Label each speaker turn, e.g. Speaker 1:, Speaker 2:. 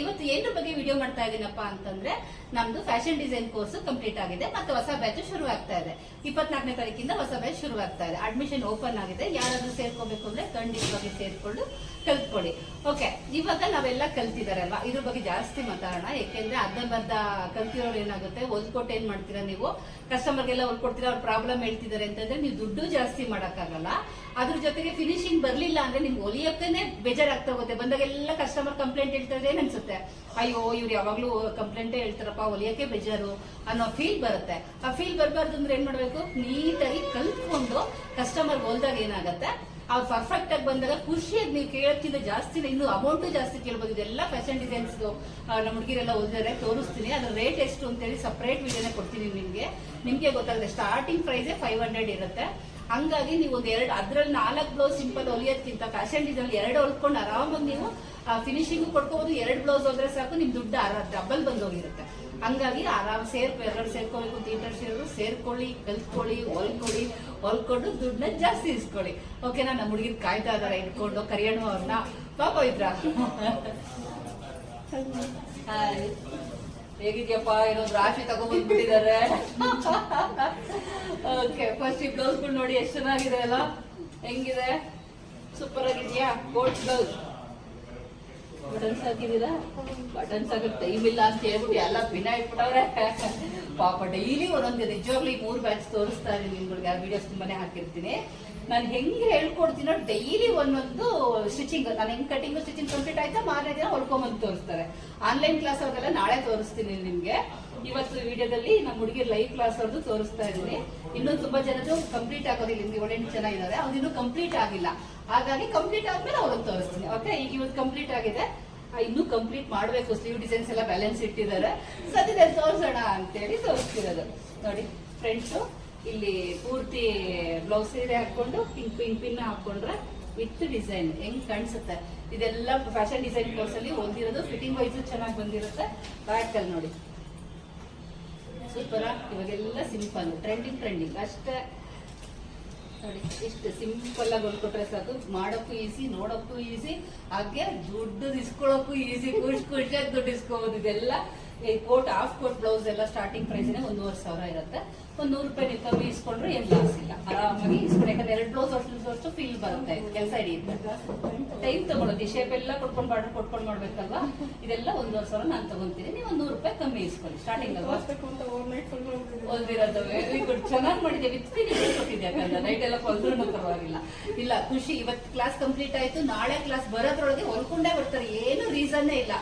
Speaker 1: ഇവ ಇವತ್ತು ಏನ್ರ ಬಗ್ಗೆ ವಿಡಿಯೋ ಮಾಡ್ತಾ ಇದೀನಪ್ಪ ಅಂತಂದ್ರೆ, ನಮ್ದು ಫ್ಯಾಷನ್ ಡಿಸೈನ್ ಕೋರ್ಸ್ ಕಂಪ್ಲೀಟ್ ಆಗಿದೆ ಮತ್ತೆ ಹೊಸ ಬ್ಯಾಚ್ ಶುರು ಆಗ್ತಾ ಇದೆ. ಇಪ್ಪತ್ನಾಲ್ಕನೇ ತಾರೀಕಿಂದ ಹೊಸ ಬ್ಯಾಚ್ ಶುರು ಆಗ್ತಾ ಇದೆ. ಅಡ್ಮಿಷನ್ ಓಪನ್ ಆಗಿದೆ. ಯಾರಾದ್ರೂ ಸೇರ್ಕೋಬೇಕು ಅಂದ್ರೆ ಖಂಡಿತವಾಗಿ ಸೇರ್ಕೊಂಡು ಕಲ್ತ್ಕೊಳ್ಳಿ. ಓಕೆ ಇವಾಗ ನಾವೆಲ್ಲ ಕಲ್ತಿದಾರಲ್ವಾ? ಇದ್ರ ಬಗ್ಗೆ ಜಾಸ್ತಿ ಮಾತಾಡೋಣ. ಯಾಕೆಂದ್ರೆ ಅರ್ಧಂಬರ್ಧ ಕಲ್ತಿರೋರು ಏನಾಗುತ್ತೆ? ಹೊಲ್ಕೊಟ್ಟು ಏನ್ ಮಾಡ್ತೀರಾ ನೀವು? ಕಸ್ಟಮರ್ಗೆಲ್ಲ ಹೊಲ್ಕೊಡ್ತೀರಾ? ಅವ್ರ ಪ್ರಾಬ್ಲಮ್ ಹೇಳ್ತಿದ್ದಾರೆ ಅಂತಂದ್ರೆ ನೀವು ದುಡ್ಡು ಜಾಸ್ತಿ ಮಾಡೋಕ್ಕಾಗಲ್ಲ. ಅದ್ರ ಜೊತೆಗೆ ಫಿನಿಶಿಂಗ್ ಬರ್ಲಿಲ್ಲ ಅಂದ್ರೆ ನಿಮ್ಗೆ ಹೊಲಿಯಕ್ಕೇನೆ ಬೇಜಾರಾಗ್ತಾ ಹೋಗುತ್ತೆ. ಬಂದಾಗೆಲ್ಲ ಕಸ್ಟಮರ್ ಕಂಪ್ಲೇಂಟ್ ಹೇಳ್ತಾರೆ ಅನ್ಸುತ್ತೆ? ಅಯ್ಯೋ, ಇವ್ರು ಯಾವಾಗ್ಲೂ ಕಂಪ್ಲೇಂಟೇ ಹೇಳ್ತಾರಪ್ಪ ಹೊಲಿಯಕ್ಕೆ ಬೇಜಾರು ಅನ್ನೋ ಫೀಲ್ ಬರುತ್ತೆ. ಆ ಫೀಲ್ ಬರಬಾರ್ದು ಅಂದ್ರೆ ಏನ್ ಮಾಡ್ಬೇಕು? ನೀಟಾಗಿ ಕಲ್ತ್ಕೊಂಡು ಕಸ್ಟಮರ್ ಹೋಲ್ದಾಗ ಏನಾಗತ್ತೆ? ಅವ್ರು ಪರ್ಫೆಕ್ಟ್ ಆಗಿ ಬಂದಾಗ ಖುಷಿಯಾಗಿ ನೀವು ಕೇಳೋಕ್ಕಿಂತ ಜಾಸ್ತಿ ಇನ್ನು ಅಮೌಂಟ್ ಜಾಸ್ತಿ ಕೇಳ್ಬೋದು. ಇದೆಲ್ಲ ಫ್ಯಾಷನ್ ಡಿಸೈನ್ಸ್ ನಮ್ಮ ಹುಡುಗಿರೆಲ್ಲ ಓದಿದರೆ, ತೋರಿಸ್ತೀನಿ. ಅದ್ರ ರೇಟ್ ಎಷ್ಟು ಅಂತೇಳಿ ಸಪ್ರೇಟ್ ವಿಡಿಯೋನೇ ಕೊಡ್ತೀನಿ ನಿಮ್ಗೆ. ನಿಮ್ಗೆ ಗೊತ್ತಾಗುತ್ತೆ ಸ್ಟಾರ್ಟಿಂಗ್ ಪ್ರೈಸೇ ಫೈವ್ ಹಂಡ್ರೆಡ್ ಇರುತ್ತೆ. ಹಂಗಾಗಿ ನೀವು ಒಂದ್ ಎರಡು ಅದ್ರಲ್ಲಿ ನಾಲ್ಕು ಬ್ಲೌಸ್ ಸಿಂಪಲ್ ಹೊಲಿಯೋದ್ಕಿಂತ ಫ್ಯಾಷನ್ ಡಿಸೈನ್ ಎರಡು ಹೊಲ್ಕೊಂಡು ಆರಾಮಾಗಿ ನೀವು ಫಿನಿಶಿಂಗ್ ಕೊಡ್ಕೋಬಹುದು ಎರಡು ಬ್ಲೌಸ್ ಹೋದ್ರೆ ಸಾಕು ನಿಮ್ ದುಡ್ಡು ಡಬಲ್ ಬಂದೋಗಿರುತ್ತೆ. ಹಂಗಾಗಿ ಆರಾಮ್ ಸೇರ್ ಎರಡು ಸೇರ್ಕೋಬೇಕು ತೀಟರ್ ಇರೋರು ಸೇರ್ಕೊಳ್ಳಿ ಕಲ್ತ್ಕೊಳ್ಳಿ ಹೊಲ್ಕೊಳ್ಳಿ ಹೊಲ್ಕೊಂಡು ದುಡ್ಡನ್ನ ಜಾಸ್ತಿ ಇಸ್ಕೊಳ್ಳಿ. ಓಕೆನಾ ನಮ್ಮ ಹುಡುಗಿರ್ ಕಾಯ್ತಾ ಇದಾರೆ ಇಟ್ಕೊಂಡು ಕರಿಯಣ ಅವ್ರನ್ನ. ಪಾಪ ಇದ್ರ ಹಾಯ್ ಹೇಗಿದ್ಯಪ್ಪ? ಏನೋ ರಾಶಿ ತಗೊಂಡ್ಬಂದ್ಬಿಟ್ಟಿದ್ದಾರೆ. ಓಕೆ ಫಸ್ಟ್ ಈ ಬ್ಲೌಸ್ಗಳು ನೋಡಿ ಎಷ್ಟು ಚೆನ್ನಾಗಿದೆ ಅಲ್ಲ? ಹೆಂಗಿದೆ? ಸೂಪರ್ ಆಗಿದ್ಯಾ? ಗೋಲ್ಡ್ ಬ್ಲೌಸ್ ಬಟನ್ಸ್ ಹಾಕಿದೀರಾ ಬಟನ್ಸ್ ಹಾಕಕ್ ಟೈಮ್ ಇಲ್ಲ ಅಂತ ಹೇಳ್ಬಿಟ್ಟು ಎಲ್ಲ ಭಿನ್ನ ಇಟ್ಬಿಟ್ಟವ್ರೆ. ಪಾಪ ಡೈಲಿ ಒಂದೊಂದು ನಿಜವಾಗ್ಲಿ ಮೂರು ಬ್ಯಾಚ್ ತೋರಿಸ್ತಾ ಇದೀನಿ ನಿಮ್ಗಳಿಗೆ. ಆ ವಿಡಿಯೋಸ್ ತುಂಬಾನೇ ಹಾಕಿರ್ತೀನಿ. ನಾನು ಹೆಂಗೆ ಹೇಳ್ಕೊಡ್ತೀನೋ ಡೈಲಿ ಒಂದೊಂದು ಸ್ಟಿಚಿಂಗ್ ನಾನು ಹೆಂಗ್ ಕಟಿಂಗ್ ಸ್ಟಿಚಿಂಗ್ ಕಂಪ್ಲೀಟ್ ಆಯ್ತಾ ಮಾರನೇ ದಿನ ಹೊಲ್ಕೊಂಬಂದು ತೋರಿಸ್ತಾರೆ. ಆನ್ಲೈನ್ ಕ್ಲಾಸ್ ಅವ್ರಿಗೆಲ್ಲ ನಾಳೆ ತೋರಿಸ್ತೀನಿ ನಿಮ್ಗೆ. ಇವತ್ತು ವಿಡಿಯೋದಲ್ಲಿ ನಮ್ಮ ಹುಡುಗಿ ಲೈವ್ ಕ್ಲಾಸ್ ಅವ್ರದ್ದು ತೋರಿಸ್ತಾ ಇದೀನಿ ಇನ್ನೂ ತುಂಬಾ ಜನದ್ದು ಕಂಪ್ಲೀಟ್ ಆಗೋದಿಲ್ಲ. ನಿಮ್ಗೆ ಒಳ್ಳೆ ಜನ ಇದ್ದಾರೆ ಅವ್ರು ಕಂಪ್ಲೀಟ್ ಆಗಿಲ್ಲ. ಹಾಗಾಗಿ ಕಂಪ್ಲೀಟ್ ಆದ್ಮೇಲೆ ಅವ್ರಿಗೆ ತೋರಿಸ್ತೀನಿ. ಓಕೆ ಈಗ ಇವತ್ತು ಕಂಪ್ಲೀಟ್ ಆಗಿದೆ. ಇನ್ನೂ ಕಂಪ್ಲೀಟ್ ಮಾಡಬೇಕು. ಸ್ಲೀವ್ ಡಿಸೈನ್ಸ್ ಎಲ್ಲ ಬ್ಯಾಲೆನ್ಸ್ ಇಟ್ಟಿದ್ದಾರೆ. ಸದ್ಯದಲ್ಲಿ ತೋರಿಸೋಣ ಅಂತೇಳಿ ತೋರಿಸ್ತಿರೋದು. ನೋಡಿ ಫ್ರೆಂಡ್ಸು ಇಲ್ಲಿ ಪೂರ್ತಿ ಬ್ಲೌಸ್ ಸೀರೆ ಹಾಕೊಂಡು ಪಿಂಕ್ ಪಿಂಕ್ ಪಿನ್ ಹಾಕೊಂಡ್ರೆ ವಿತ್ ಡಿಸೈನ್ ಹೆಂಗ್ ಕಾಣಿಸುತ್ತೆ. ಇದೆಲ್ಲ ಫ್ಯಾಷನ್ ಡಿಸೈನ್ ಕೋರ್ಸ್ ಅಲ್ಲಿ ಓದಿರೋದು ಫಿಟ್ಟಿಂಗ್ ವೈಸ್ ಚೆನ್ನಾಗಿ ಬಂದಿರುತ್ತೆ. ಬ್ಯಾಕ್ ಅಲ್ಲಿ ನೋಡಿ. ಸೂಪರ್ ಇವಾಗೆಲ್ಲ ಸಿಂಪಲ್ ಟ್ರೆಂಡಿಂಗ್ ಟ್ರೆಂಡಿಂಗ್ ಅಷ್ಟೇ. ನೋಡಿ, ಇಷ್ಟು ಸಿಂಪಲ್ ಆಗಿ ಹೊಲ್ಕೊಟ್ರೆ ಸಾಕು. ಮಾಡೋಕ್ಕೂ ಈಸಿ ನೋಡೋಕ್ಕೂ ಈಸಿ ಹಾಗೆ ದುಡ್ಡು ಇಸ್ಕೊಳ್ಳೋಕ್ಕೂ ಈಸಿ ಖುಷಿ ಖುಷಿಯಾಗಿ ದುಡ್ಡು ಇಸ್ಕೋಬಹುದು ಇದೆಲ್ಲ. ಈ ಕೋಟ್ ಹಾಫ್ ಕೋಟ್ ಬ್ಲೌಸ್ ಎಲ್ಲ ಸ್ಟಾರ್ಟಿಂಗ್ ಪ್ರೈಸ್ ಒಂದೂವರೆ ಸಾವಿರ ಇರುತ್ತೆ. ಒಂದ್ ನೂರು ರೂಪಾಯಿ ನೀವು ಕಮ್ಮಿ ಇಸ್ಕೊಂಡ್ರೆ ಏನ್ ಲಾಸ್ ಇಲ್ಲ. ಎರಡು ಬ್ಲೌಸ್ ಅಷ್ಟು ಫೀಲ್ ಬರುತ್ತೆ ಕೆಲಸ ಇಡೀ ಟೈಮ್ ತಗೊಳ್ಳೋದು ಶೇಪ್ ಎಲ್ಲ ಕೊಟ್ಕೊಂಡು ಬಾರ್ಡರ್ ಕೊಟ್ಕೊಂಡು ಮಾಡ್ಬೇಕಲ್ವಾ? ಇದೆಲ್ಲ ಒಂದೂವರೆ ಸಾವಿರ ನಾನು ತಗೊಂತೀನಿ. ನೀವು ಒಂದ್ ನೂರು ರೂಪಾಯಿ ಕಮ್ಮಿ ಇಸ್ಕೊಳ್ಳಿ. ಸ್ಟಾರ್ಟಿಂಗ್ ವೆರಿ ಗುಡ್ ಚೆನ್ನಾಗಿ ಮಾಡಿದೆ ವಿತ್ ಕೊಟ್ಟಿದ್ದೆ ಯಾಕಂದ್ರೆ ನೈಟ್ ಎಲ್ಲ ಹೊಲ್ದ್ರೂ ಪರವಾಗಿಲ್ಲ. ಇಲ್ಲ, ಖುಷಿ. ಇವತ್ತು ಕ್ಲಾಸ್ ಕಂಪ್ಲೀಟ್ ಆಯ್ತು. ನಾಳೆ ಕ್ಲಾಸ್ ಬರೋದ್ರೊಳಗೆ ಹೊಲ್ಕೊಂಡೇ ಬರ್ತಾರೆ. ಏನು ರೀಸನ್ನೇ ಇಲ್ಲ.